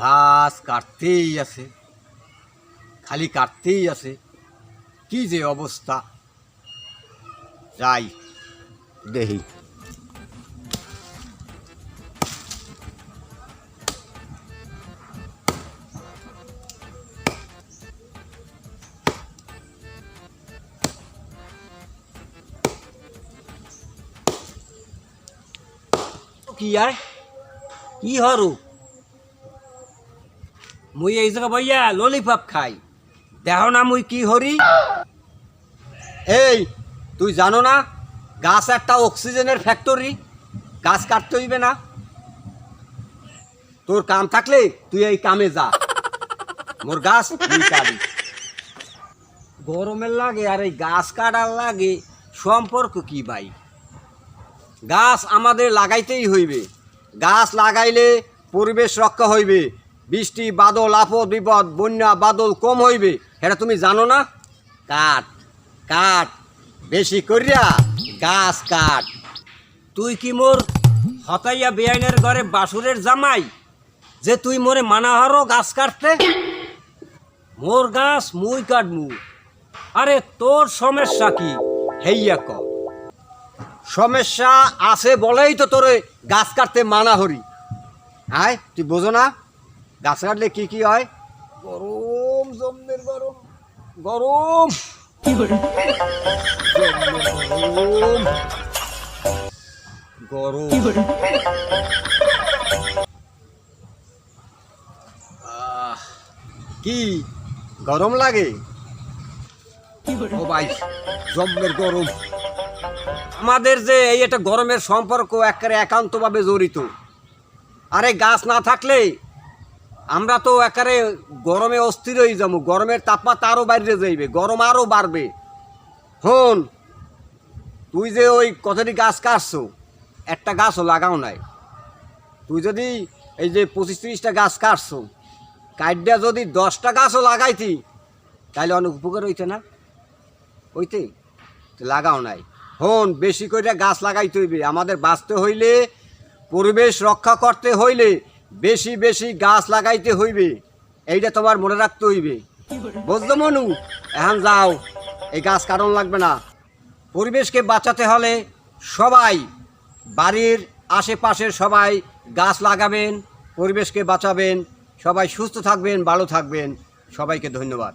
ঘাস কাটতেই আছে খালি কাটতেই আছে কি যে অবস্থা। যাই, দেখি। কি আর? কি হরু? মুই এই জায়গা বইয়া ললিপপ খাই। দেখো না মুই কি হরি। এই, তুই জানো না, গাছ একটা অক্সিজেনের ফ্যাক্টরি গাছ কাটতে হইবে না। তোর কাম থাকলে তুই এই কামে যা। মোর গাছ গরমের লাগে আর এই গাছ কাটার লাগে সম্পর্ক কি ভাই? গাছ আমাদের লাগাইতেই হইবে। গাছ লাগাইলে পরিবেশ রক্ষা হইবে। বৃষ্টি, বাদল, আপদ, বিপদ, বন্যা, বাদল কম হইবে। এটা তুমি জানো না? কাঠ কাঠ বেশি করিয়া গাছ কাঠ তুই কি মোর হতাইয়া বেআইনের ঘরে বাসুরের জামাই, যে তুই মোরে মানা হারো গাছ কাটতে? মোর গাছ মুই কাটমু। আরে তোর সমস্যা কি? হেইয়া ক। সমস্যা আছে বলেই তো তোরে গাছ কাটতে মানা হরি আয়, তুই বোঝো না? গাছ কাটলে কি কি হয়? গরম জমের গরম। গরম। গরম গরম। কি গরম লাগে? ও ভাই জম্মের গরম। আমাদের যে এই একটা গরমের সম্পর্ক একেবারে একান্তভাবে জড়িত। আরে গাছ না থাকলে আমরা তো একেবারে গরমে অস্থির হয়ে যাব। গরমের তাপমাত্রা আরও বাইরে যাইবে, গরম আরও বাড়বে। হন, তুই যে ওই কতটি গাছ কাটছো, একটা গাছও লাগাও নাই। তুই যদি এই যে পঁচিশ তিরিশটা গাছ কাটছো কাটটা যদি দশটা গাছও লাগাইতি তাহলে অনেক উপকার হইতে না? হইতে? লাগাও নাই। হন, বেশি করে গাছ লাগাইতে হইবে। আমাদের বাঁচতে হইলে, পরিবেশ রক্ষা করতে হইলে বেশি বেশি গাছ লাগাইতে হইবে, এইটা তোমার মনে রাখতে হইবে। বুঝলো মনু? এখন যাও, এই গাছ কারণ লাগবে না। পরিবেশকে বাঁচাতে হলে সবাই, বাড়ির আশেপাশের সবাই গাছ লাগাবেন, পরিবেশকে বাঁচাবেন। সবাই সুস্থ থাকবেন, ভালো থাকবেন। সবাইকে ধন্যবাদ।